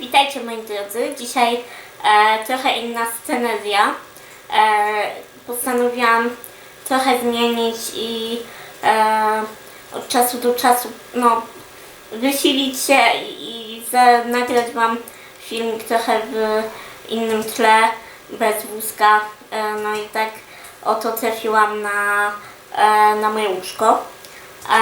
Witajcie moi drodzy. Dzisiaj e, trochę inna sceneria. E, postanowiłam trochę zmienić i e, od czasu do czasu no, wysilić się i, i nagrać Wam filmik trochę w innym tle, bez wózka. E, no i tak oto trafiłam na, e, na moje łóżko. E,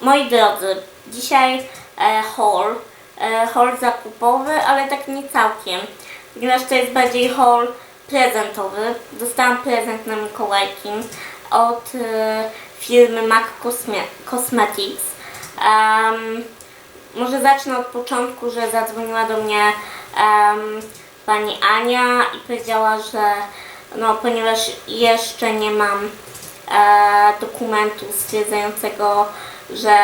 moi drodzy, dzisiaj e, haul, e, haul zakupowy, ale tak nie całkiem, ponieważ to jest bardziej haul prezentowy. Dostałam prezent na Mikołajki od e, firmy MAC Cosme- Cosmetics. Em, może zacznę od początku, że zadzwoniła do mnie em, pani Ania i powiedziała, że no, ponieważ jeszcze nie mam e, dokumentu stwierdzającego, że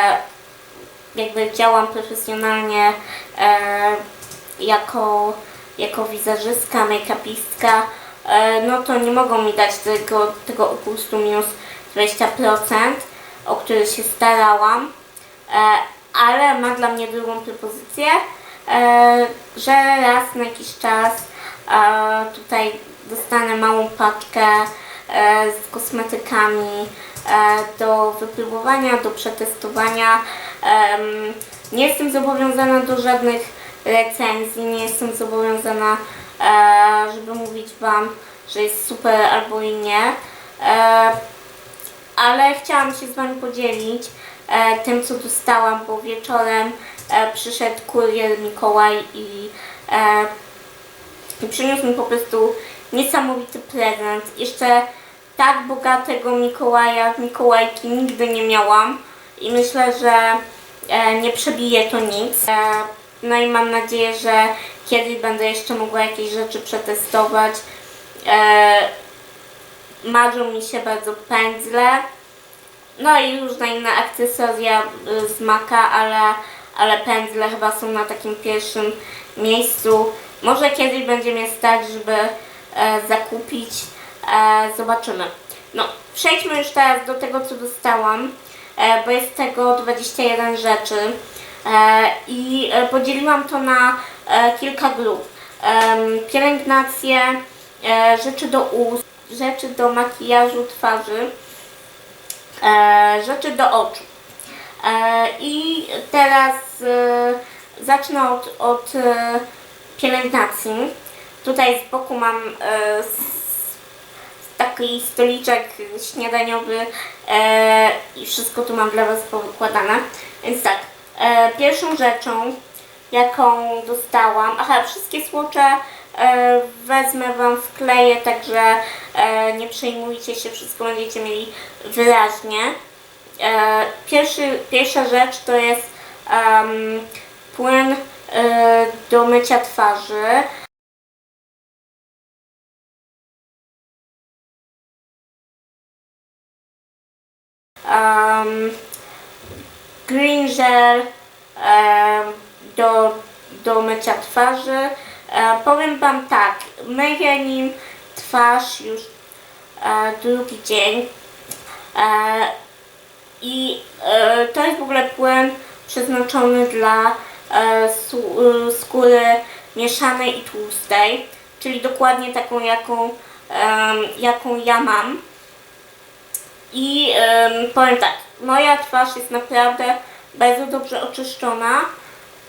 jakby działam profesjonalnie e, jako, jako wizerzystka, make-upistka, e, no to nie mogą mi dać tego, tego opustu minus 20%, o który się starałam, e, ale ma dla mnie drugą propozycję, e, że raz na jakiś czas e, tutaj dostanę małą paczkę e, z kosmetykami e, do wypróbowania, do przetestowania. Nie jestem zobowiązana do żadnych recenzji, nie jestem zobowiązana, e, żeby mówić Wam, że jest super albo i nie. E, ale chciałam się z Wami podzielić e, tym, co dostałam, bo wieczorem przyszedł kurier Mikołaj i, i przyniósł mi po prostu niesamowity prezent. Jeszcze tak bogatego Mikołaja, Mikołajki nigdy nie miałam i myślę, że e, nie przebije to nic. E, no i mam nadzieję, że kiedyś będę jeszcze mogła jakieś rzeczy przetestować. E, marzą mi się bardzo pędzle. No i różne inne akcesoria y, z ale, ale pędzle chyba są na takim pierwszym miejscu. Może kiedyś będzie mnie stać, żeby zakupić. Zobaczymy. No, przejdźmy już teraz do tego, co dostałam, bo jest tego 21 rzeczy e, i e, podzieliłam to na e, kilka grup. Pielęgnacje, e, rzeczy do ust, rzeczy do makijażu twarzy, e, rzeczy do oczu. E, I teraz e, zacznę od, od e, pielęgnacji. Tutaj z boku mam e, taki stoliczek śniadaniowy e, i wszystko tu mam dla Was powykładane. Więc tak, e, pierwszą rzeczą, jaką dostałam, aha, wszystkie słocze e, wezmę Wam wkleję, także e, nie przejmujcie się, wszystko będziecie mieli wyraźnie. E, pierwszy, pierwsza rzecz to jest em, płyn e, do mycia twarzy. Um, green gel em, do, do mycia twarzy. E, powiem Wam tak, myję nim twarz już e, drugi dzień e, i e, to jest w ogóle płyn przeznaczony dla e, y, skóry mieszanej i tłustej, czyli dokładnie taką, jaką, em, jaką ja mam. I em, powiem tak, moja twarz jest naprawdę bardzo dobrze oczyszczona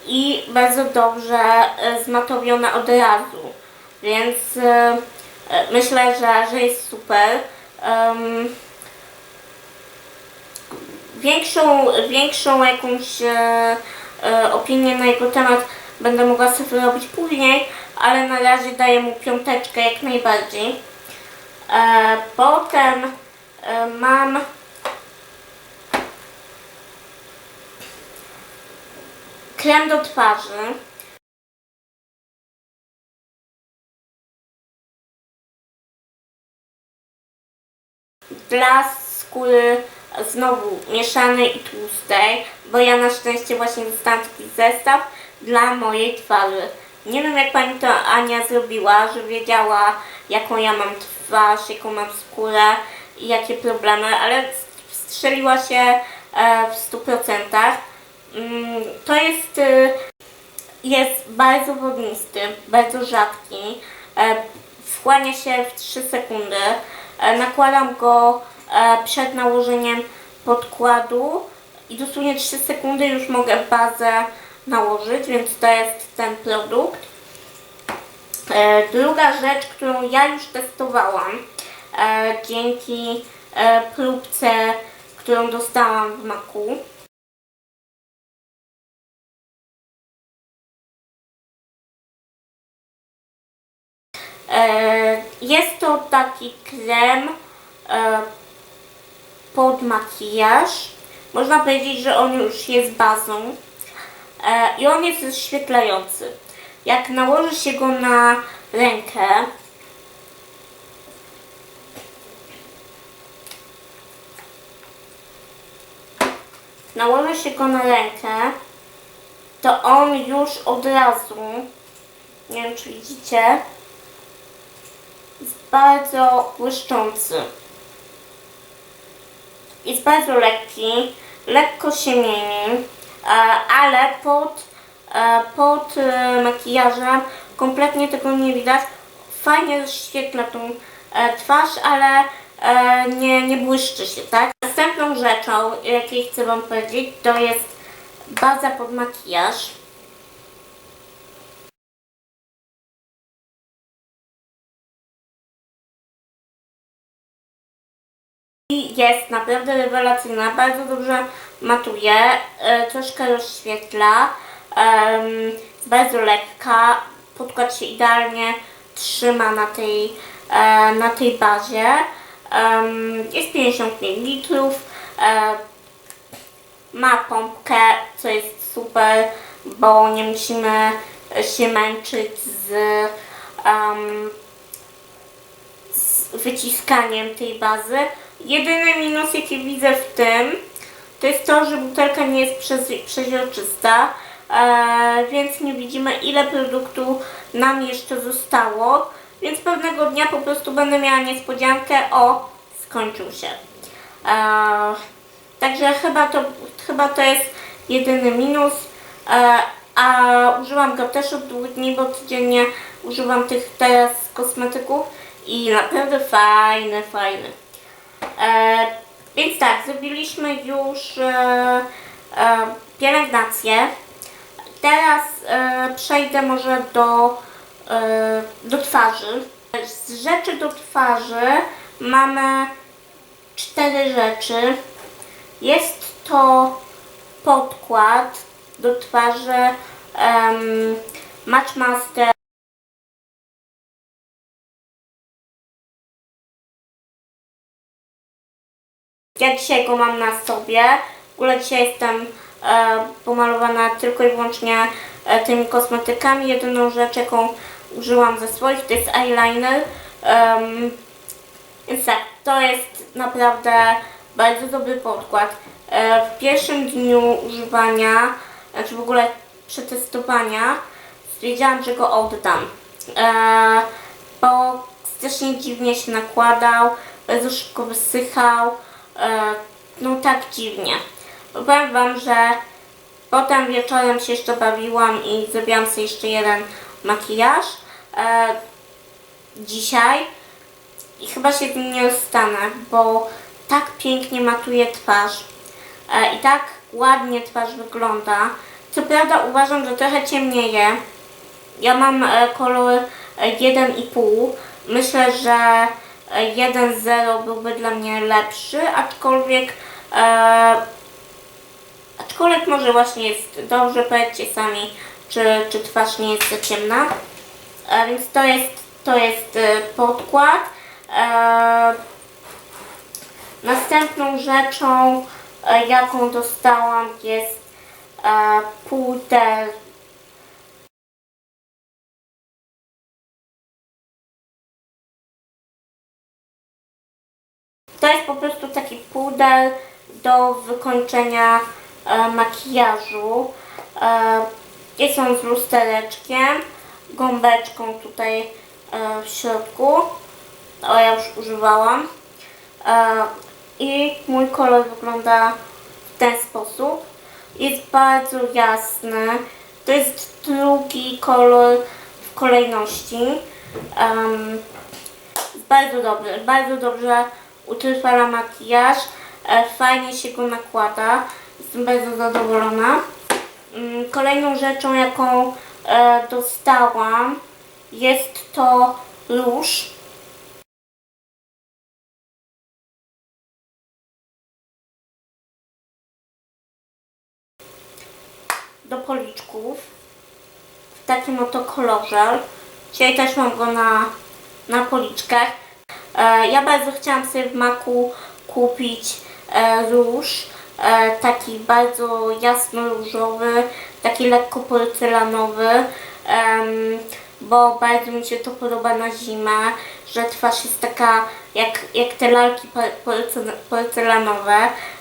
i bardzo dobrze e, zmatowiona od razu. Więc e, e, myślę, że, że jest super. Większą, większą jakąś opinię na jego temat będę mogła sobie robić później, ale na razie daję mu piąteczkę jak najbardziej. Potem mam krem do twarzy. Dla skóry znowu mieszanej i tłustej, bo ja na szczęście właśnie dostałam taki zestaw dla mojej twarzy. Nie wiem jak pani to Ania zrobiła, że wiedziała jaką ja mam twarz, jaką mam skórę jakie problemy, ale strzeliła się e, w 100%. Mm, To jest e, jest bardzo wodnisty, bardzo rzadki. E, wchłania się w 3 sekundy. Nakładam go przed nałożeniem podkładu i dosłownie 3 sekundy już mogę bazę nałożyć, więc to jest ten produkt. Druga rzecz, którą ja już testowałam dzięki e, próbce, którą dostałam w Maku. E, Jest to taki krem e, pod makijaż. Można powiedzieć, że on już jest bazą e, i on jest rozświetlający. Jak nałoży się go na rękę, nałoży się go na rękę, to on już od razu, nie wiem czy widzicie, jest bardzo błyszczący. Jest bardzo lekki, lekko się mieni, e, ale pod, e, pod e, makijażem kompletnie tego nie widać. Fajnie rozświetla tą twarz, ale nie, nie błyszczy się, tak? Następną rzeczą, jakiej chcę Wam powiedzieć, to jest baza pod makijaż. I jest naprawdę rewelacyjna, bardzo dobrze matuje, e, troszkę rozświetla, jest bardzo lekka, podkład się idealnie trzyma na tej, e, na tej bazie. Jest 50 ml, e, ma pompkę, co jest super, bo nie musimy się męczyć z, z wyciskaniem tej bazy. Jedyny minus, jaki widzę w tym, to jest to, że butelka nie jest przeźroczysta, e, więc nie widzimy ile produktu nam jeszcze zostało, więc pewnego dnia po prostu będę miała niespodziankę, o, skończył się. E, także chyba to, chyba to jest jedyny minus, e, a używam go też od dwóch dni, bo codziennie używam tych teraz kosmetyków i naprawdę fajny, fajny. E, więc tak, zrobiliśmy już e, e, pielęgnację. Teraz e, przejdę może do, do twarzy. Z rzeczy do twarzy mamy cztery rzeczy. Jest to podkład do twarzy um, Matchmaster Ja dzisiaj go mam na sobie. W ogóle dzisiaj jestem e, pomalowana tylko i wyłącznie e, tymi kosmetykami. Jedyną rzecz, jaką użyłam ze swoich, to jest eyeliner. Em, więc tak, to jest naprawdę bardzo dobry podkład. E, w pierwszym dniu używania, znaczy w ogóle przetestowania, stwierdziłam, że go oddam. E, bo strasznie dziwnie się nakładał, bardzo szybko wysychał. E, no tak dziwnie. Powiem Wam, że potem wieczorem się jeszcze bawiłam i zrobiłam sobie jeszcze jeden makijaż. E, dzisiaj i chyba się z nim nie rozstanę, bo tak pięknie matuje twarz e, i tak ładnie twarz wygląda. Co prawda uważam, że trochę ciemnieje. Ja mam e, kolor e, 1,5. Myślę, że e, 1,0 byłby dla mnie lepszy, aczkolwiek e, aczkolwiek może właśnie jest dobrze, powiedzcie sami, czy, czy twarz nie jest za ciemna. E, więc to jest, to jest e, podkład. E, następną rzeczą, jaką dostałam jest puder To jest po prostu taki puder do wykończenia e, makijażu. E, on z lustereczkiem, gąbeczką tutaj e, w środku. O, ja już używałam. E, I mój kolor wygląda w ten sposób. Jest bardzo jasny, To jest drugi kolor w kolejności. Um, bardzo dobry, bardzo dobrze utrwala makijaż, e, fajnie się go nakłada. Jestem bardzo zadowolona. Mm, Kolejną rzeczą, jaką e, dostałam, jest to róż. Do policzków w takim oto kolorze. Dzisiaj też mam go na, na policzkach. E, ja bardzo chciałam sobie w maku kupić e, róż. E, taki bardzo jasno-różowy, taki lekko porcelanowy. bo bardzo mi się to podoba na zimę, że twarz jest taka jak, jak te lalki por- porce- porcelanowe.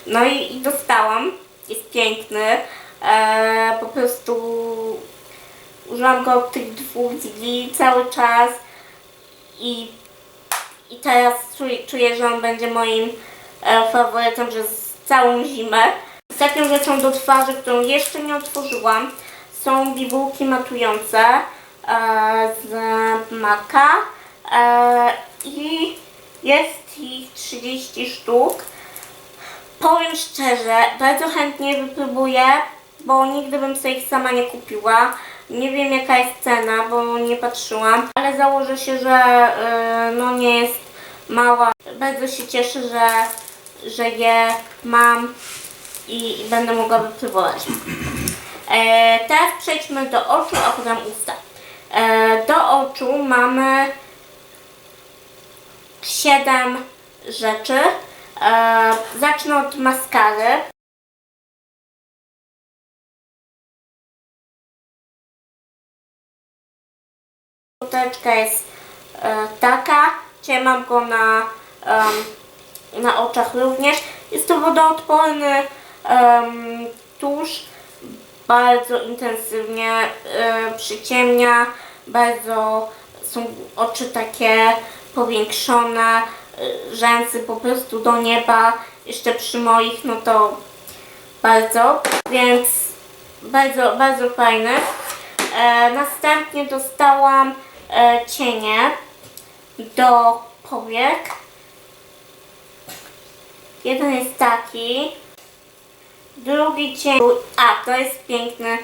No i, i dostałam. Jest piękny. E, po prostu użyłam go od tych dwóch dni cały czas i, i teraz czuję, czuję, że on będzie moim e, faworytem przez całą zimę. Ostatnią rzeczą do twarzy, którą jeszcze nie otworzyłam, są bibułki matujące e, z Maka e, i jest ich 30 sztuk. Powiem szczerze, bardzo chętnie wypróbuję, bo nigdy bym sobie ich sama nie kupiła. Nie wiem jaka jest cena, bo nie patrzyłam, ale założę się, że y, no nie jest mała. Bardzo się cieszę, że, że je mam i, będę mogła wypróbować. E, teraz przejdźmy do oczu, a potem usta. E, do oczu mamy 7 rzeczy. E, zacznę od maskary. Szczoteczka jest e, taka. Dzisiaj mam go na, em, na oczach również. Jest to wodoodporny em, tusz. Bardzo intensywnie e, przyciemnia. Bardzo są oczy takie powiększone. e, Rzęsy po prostu do nieba. Jeszcze przy moich, no to bardzo. Więc bardzo, bardzo fajny. E, następnie dostałam e, cienie do powiek. Jeden jest taki. Drugi cień. A, to jest piękny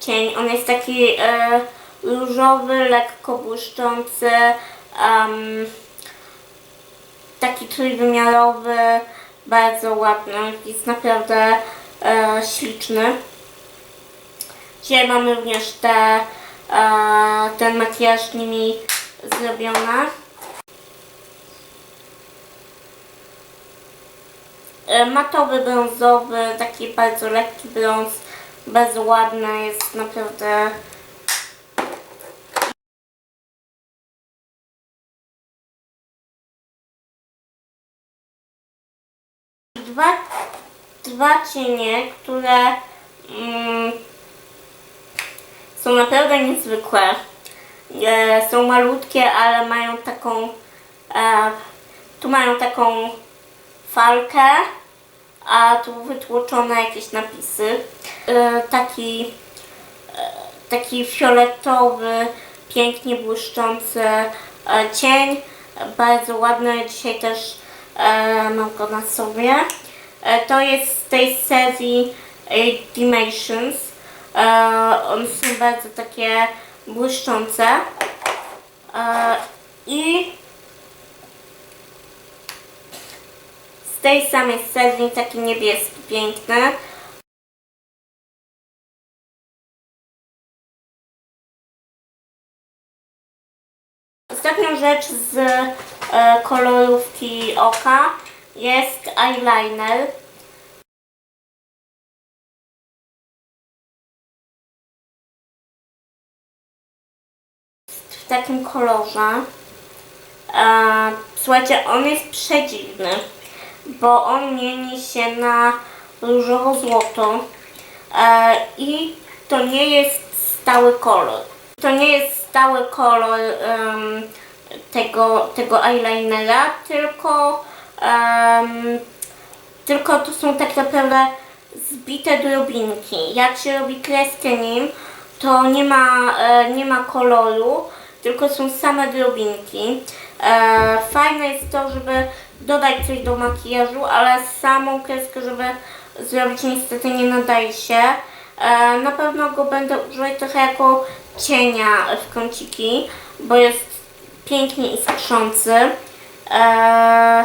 cień. On jest taki e, różowy, lekko błyszczący. em, taki trójwymiarowy. Bardzo ładny. Jest naprawdę e, śliczny. Dzisiaj mamy również te, e, ten makijaż nimi zrobiony. Matowy, brązowy, taki bardzo lekki brąz, bardzo jest naprawdę dwa, dwa cienie, które mm, są naprawdę niezwykłe. E, są malutkie, ale mają taką. E, tu mają taką falkę, a tu wytłoczone jakieś napisy. E, taki, e, taki fioletowy, pięknie błyszczący e, cień. Bardzo ładny. Dzisiaj też mam go na sobie. To jest z tej serii Dimensions. One są bardzo takie błyszczące. I tej samej serii taki niebieski, piękny. Ostatnią rzecz z e, kolorówki oka jest eyeliner. w takim kolorze. E, słuchajcie, on jest przedziwny, bo on mieni się na różowo-złoto e, i to nie jest stały kolor. To nie jest stały kolor em, tego, tego eyelinera, tylko, em, tylko to są tak naprawdę zbite drobinki. Jak się robi kreskę nim, to nie ma, e, nie ma koloru, tylko są same drobinki. E, fajne jest to, żeby dodać coś do makijażu, ale samą kreskę, żeby zrobić niestety nie nadaje się. E, na pewno go będę używać trochę jako cienia w kąciki, bo jest pięknie iskrzący. E,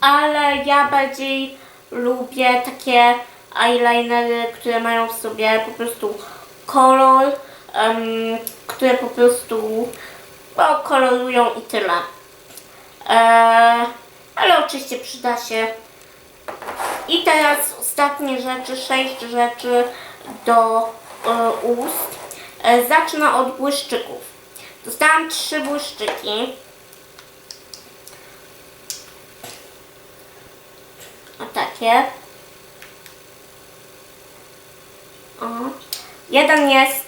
ale ja bardziej lubię takie eyelinery, które mają w sobie po prostu kolor, które po prostu no, kolorują i tyle. E, ale oczywiście przyda się. I teraz ostatnie rzeczy, sześć rzeczy do e, ust. E, zacznę od błyszczyków. Dostałam trzy błyszczyki. O takie. O. Jeden jest.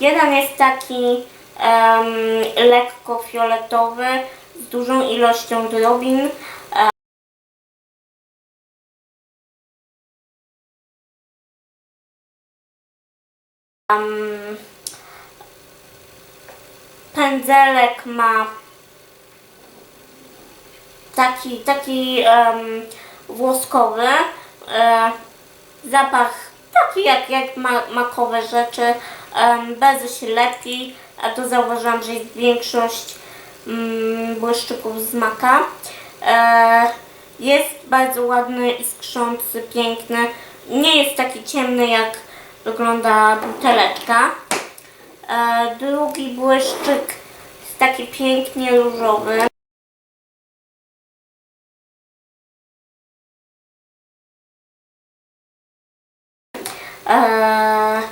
Jeden jest taki em, lekko fioletowy z dużą ilością drobin. Em, pędzelek ma taki, taki em, włoskowy, e, zapach taki jak, jak ma, makowe rzeczy, się lepi, a to zauważyłam, że jest większość mm, błyszczyków z maka. E, jest bardzo ładny, iskrzący, piękny, nie jest taki ciemny jak wygląda buteleczka. E, drugi błyszczyk jest taki pięknie różowy. Eee,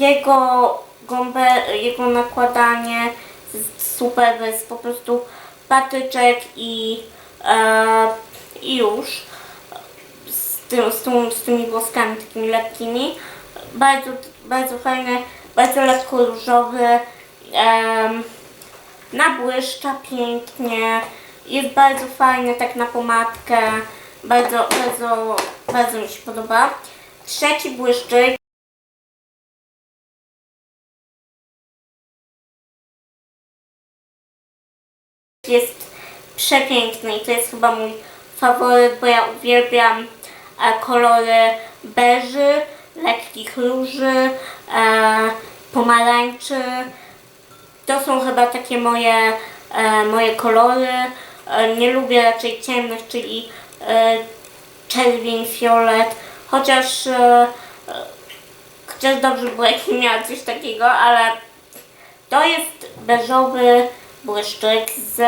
jego gąbę, jego nakładanie super, jest po prostu patyczek i, e, i już z, tym, z, tą, z tymi włoskami takimi lekkimi. Bardzo, bardzo fajny, bardzo lekko różowy. em, nabłyszcza pięknie. Jest bardzo fajny tak na pomadkę. Bardzo, bardzo, bardzo mi się podoba. Trzeci błyszczyk. Jest przepiękny i to jest chyba mój faworyt, bo ja uwielbiam e, kolory beży, lekkich róży, e, pomarańczy. To są chyba takie moje, e, moje kolory. Nie lubię raczej ciemnych, czyli czerwień, fiolet. Chociaż, chociaż dobrze było, jak miała coś takiego, ale to jest beżowy błyszczyk z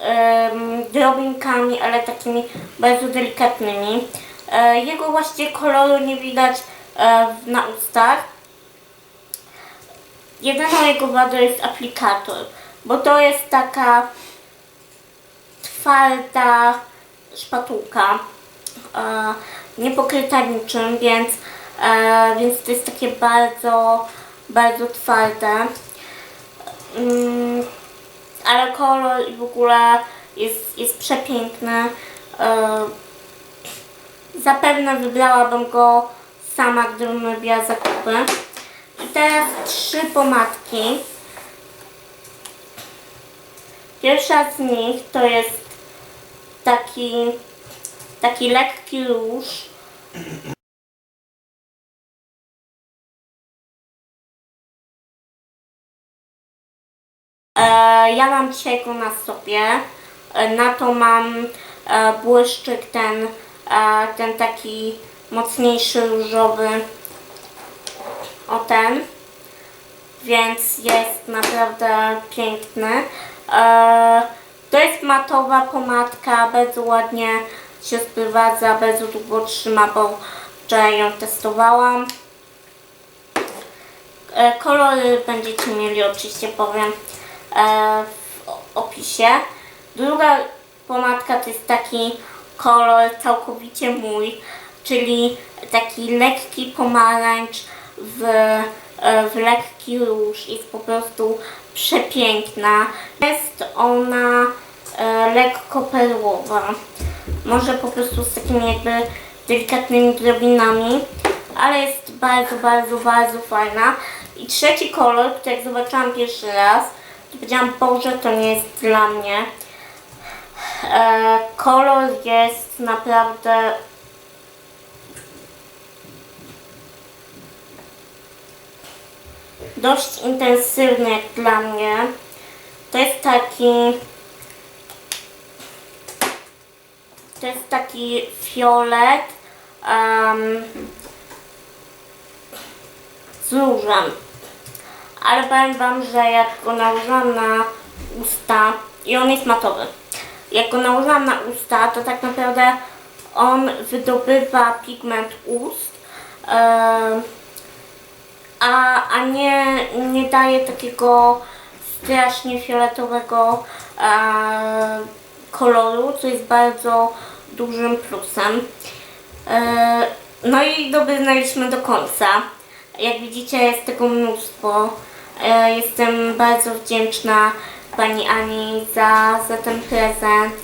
em, drobinkami, ale takimi bardzo delikatnymi. E, jego właściwie koloru nie widać e, na ustach. Jedyną jego wadą jest aplikator, bo to jest taka twarda szpatułka, e, niepokryta niczym, więc, e, więc to jest takie bardzo, bardzo twarde. Mm, ale kolor i w ogóle jest, jest przepiękny. E, zapewne wybrałabym go sama, gdybym robiła zakupy. I teraz trzy pomadki. Pierwsza z nich to jest taki, taki lekki róż. Ja mam dzisiaj go na sobie. E, na to mam e, błyszczyk ten, e, ten taki mocniejszy różowy. O ten. Więc jest naprawdę piękny. E, to jest matowa pomadka, bardzo ładnie się sprowadza, bardzo długo trzyma, bo wczoraj ją testowałam. E, Kolory będziecie mieli oczywiście powiem e, w o- opisie. Druga pomadka to jest taki kolor całkowicie mój, czyli taki lekki pomarańcz w, e, w lekki róż. Jest po prostu przepiękna. Jest ona e, lekko perłowa. Może po prostu z takimi jakby delikatnymi drobinami, ale jest bardzo, bardzo, bardzo fajna. I trzeci kolor, który jak zobaczyłam pierwszy raz, to powiedziałam, Boże, to nie jest dla mnie. E, kolor jest naprawdę dość intensywny jak dla mnie. To jest taki to jest taki fiolet em, z różem. Ale powiem Wam, że jak go nałożyłam na usta i on jest matowy. Jak go nałożyłam na usta, to tak naprawdę on wydobywa pigment ust. a, a nie, nie daje takiego strasznie fioletowego koloru, co jest bardzo dużym plusem. No i dobrnęliśmy do końca. Jak widzicie jest tego mnóstwo. E, jestem bardzo wdzięczna Pani Ani za, za ten prezent.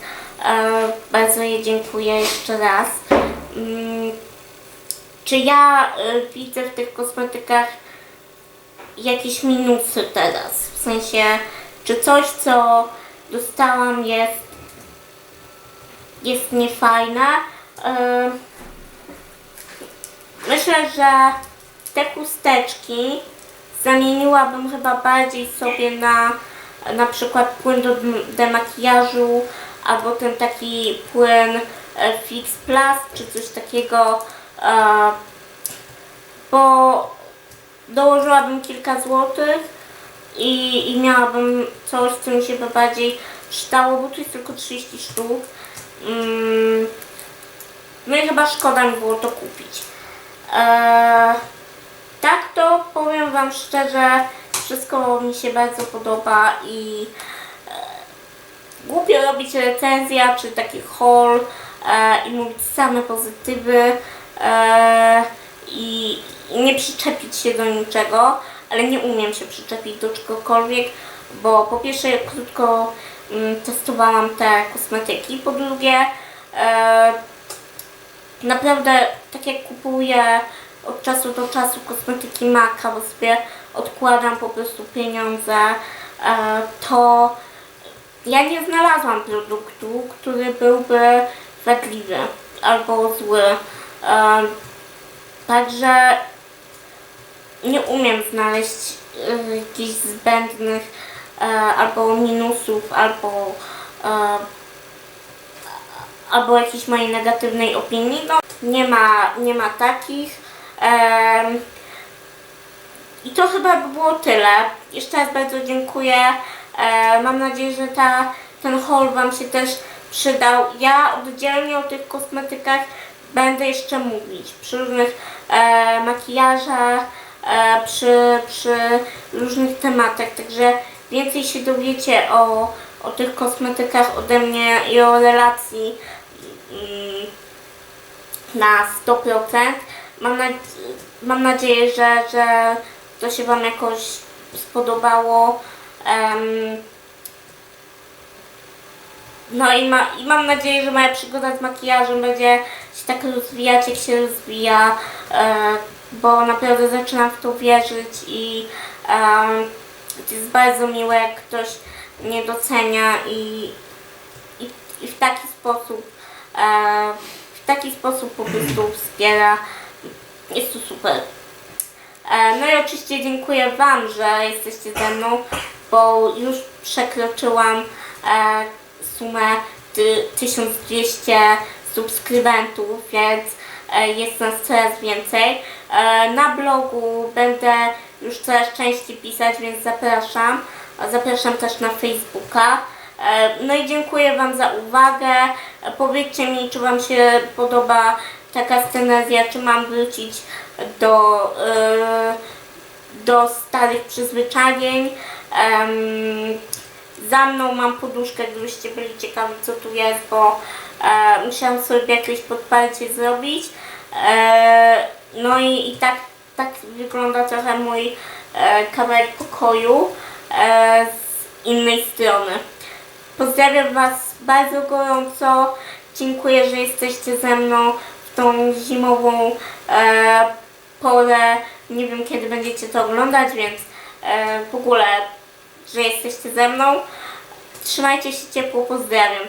E, bardzo jej dziękuję jeszcze raz. Mm, czy ja y, widzę w tych kosmetykach jakieś minusy teraz? W sensie, czy coś, co dostałam jest, jest niefajne? Myślę, że te chusteczki zamieniłabym chyba bardziej sobie na na przykład płyn do demakijażu albo ten taki płyn e, Fix Plus czy coś takiego e, bo dołożyłabym kilka złotych i, i miałabym coś, co mi się by bardziej przydało, bo tu jest tylko 30 sztuk. Mm, no i chyba szkoda mi było to kupić. Tak to powiem Wam szczerze, wszystko mi się bardzo podoba i e, głupio robić recenzja czy taki haul e, i mówić same pozytywy e, i, i nie przyczepić się do niczego, ale nie umiem się przyczepić do czegokolwiek, bo po pierwsze krótko mm, testowałam te kosmetyki, po drugie e, naprawdę tak jak kupuję od czasu do czasu kosmetyki Maka, bo sobie odkładam po prostu pieniądze, e, to ja nie znalazłam produktu, który byłby wadliwy albo zły. E, Także nie umiem znaleźć e, jakichś zbędnych albo minusów, albo albo jakiejś mojej negatywnej opinii. No, nie ma, nie ma takich. I to chyba by było tyle. Jeszcze raz bardzo dziękuję. Mam nadzieję, że ta, ten haul Wam się też przydał. Ja oddzielnie o tych kosmetykach będę jeszcze mówić przy różnych e, makijażach, e, przy, przy różnych tematach, także więcej się dowiecie o, o tych kosmetykach ode mnie i o relacji mm, na 100%. Mam, nad, mam nadzieję, że, że to się Wam jakoś spodobało. Em, no i, ma, i mam nadzieję, że moja przygoda z makijażem będzie się tak rozwijać, jak się rozwija, e, bo naprawdę zaczynam w to wierzyć i e, to jest bardzo miłe, jak ktoś mnie docenia i, i, i w taki sposób e, w taki sposób po prostu wspiera. Jest to super. E, No i oczywiście dziękuję Wam, że jesteście ze mną, bo już przekroczyłam e, sumę ty, 1200 subskrybentów, więc e, jest nas coraz więcej. Na blogu będę już coraz częściej pisać, więc zapraszam. Zapraszam też na Facebooka. No i dziękuję Wam za uwagę. Powiedzcie mi, czy Wam się podoba taka scenezja, czy mam wrócić do, e, do starych przyzwyczajeń. Za mną mam poduszkę, gdybyście byli ciekawi co tu jest, bo e, musiałam sobie jakieś podparcie zrobić. E, no i, i tak, tak wygląda trochę mój e, kawałek pokoju z innej strony. Pozdrawiam Was bardzo gorąco. Dziękuję, że jesteście ze mną tą zimową e, porę. Nie wiem kiedy będziecie to oglądać, więc e, w ogóle, że jesteście ze mną. Trzymajcie się ciepło, pozdrawiam.